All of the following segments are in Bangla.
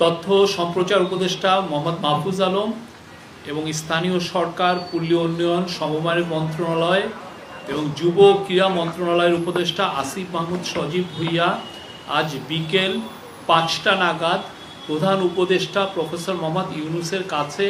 তথ্য সম্প্রচার উপদেষ্টা মোহাম্মদ মাহফুজ আলম এবং স্থানীয় সরকার পল্লী উন্নয়ন, সমবায় মন্ত্রণালয় এবং যুব ক্রীড়া মন্ত্রণালয়ের উপদেষ্টা আসিফ মাহমুদ সজীব ভুইয়া আজ বিকেল পাঁচটা নাগাদ প্রধান উপদেষ্টা প্রফেসর মোহাম্মদ ইউনুসের কাছে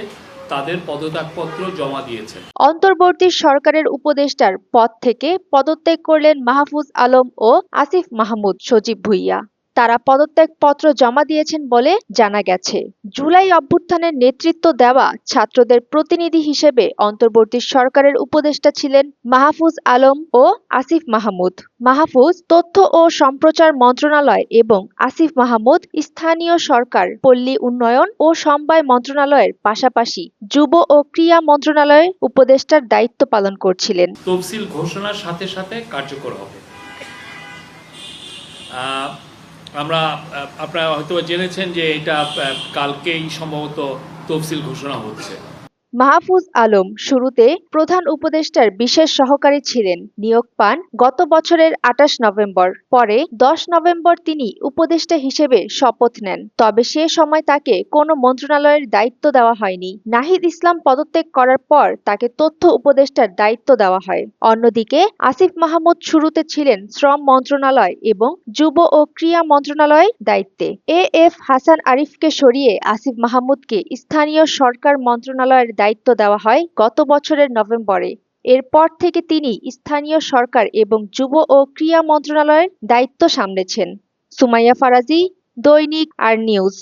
তাদের পদত্যাগপত্র জমা দিয়েছেন। অন্তর্বর্তী সরকারের উপদেষ্টার পদ থেকে পদত্যাগ করলেন মাহফুজ আলম ও আসিফ মাহমুদ সজীব ভুইয়া। তারা পদত্যাগপত্র জমা দিয়েছেন বলে জানা গেছে। জুলাই অভ্যুত্থানের নেতৃত্ব দেওয়া ছাত্রদের প্রতিনিধি হিসেবে অন্তর্বর্তী সরকারের উপদেষ্টা ছিলেন মাহফুজ আলম ও আসিফ মাহমুদ। মাহফুজ তথ্য ও সম্প্রচার মন্ত্রণালয় এবং আসিফ মাহমুদ স্থানীয় সরকার, পল্লী উন্নয়ন ও সমবায় মন্ত্রণালয়ের পাশাপাশি যুব ও ক্রীড়া মন্ত্রণালয়ের উপদেষ্টার দায়িত্ব পালন করছিলেন। তফসিল ঘোষণার সাথে সাথে কার্যকর হবে। আমরা আপনারা হয়তো জেনেছেন যে এটা কালকেই সম্ভবত তফসিল ঘোষণা হচ্ছে। মাহফুজ আলম শুরুতে প্রধান উপদেষ্টার বিশেষ সহকারী ছিলেন। নিয়োগ পান গত বছরের আটাশ নভেম্বর। পরে দশ নভেম্বর তিনি উপদেষ্টা হিসেবে শপথ নেন। তবে সে সময় তাকে কোনো মন্ত্রণালয়ের দায়িত্ব দেওয়া হয়নি। নাহিদ ইসলাম পদত্যাগ করার পর তাকে তথ্য উপদেষ্টার দায়িত্ব দেওয়া হয়। অন্যদিকে আসিফ মাহমুদ শুরুতে ছিলেন শ্রম মন্ত্রণালয় এবং যুব ও ক্রীড়া মন্ত্রণালয়ের দায়িত্বে। এ এফ হাসান আরিফকে সরিয়ে আসিফ মাহমুদকে স্থানীয় সরকার মন্ত্রণালয়ের দায়িত্ব দেওয়া হয় গত বছরের নভেম্বরে। এরপর থেকে তিনি স্থানীয় সরকার এবং যুব ও ক্রীড়া মন্ত্রণালয়ের দায়িত্ব সামলেছেন। সুমাইয়া ফারাজি, দৈনিক আর নিউজ।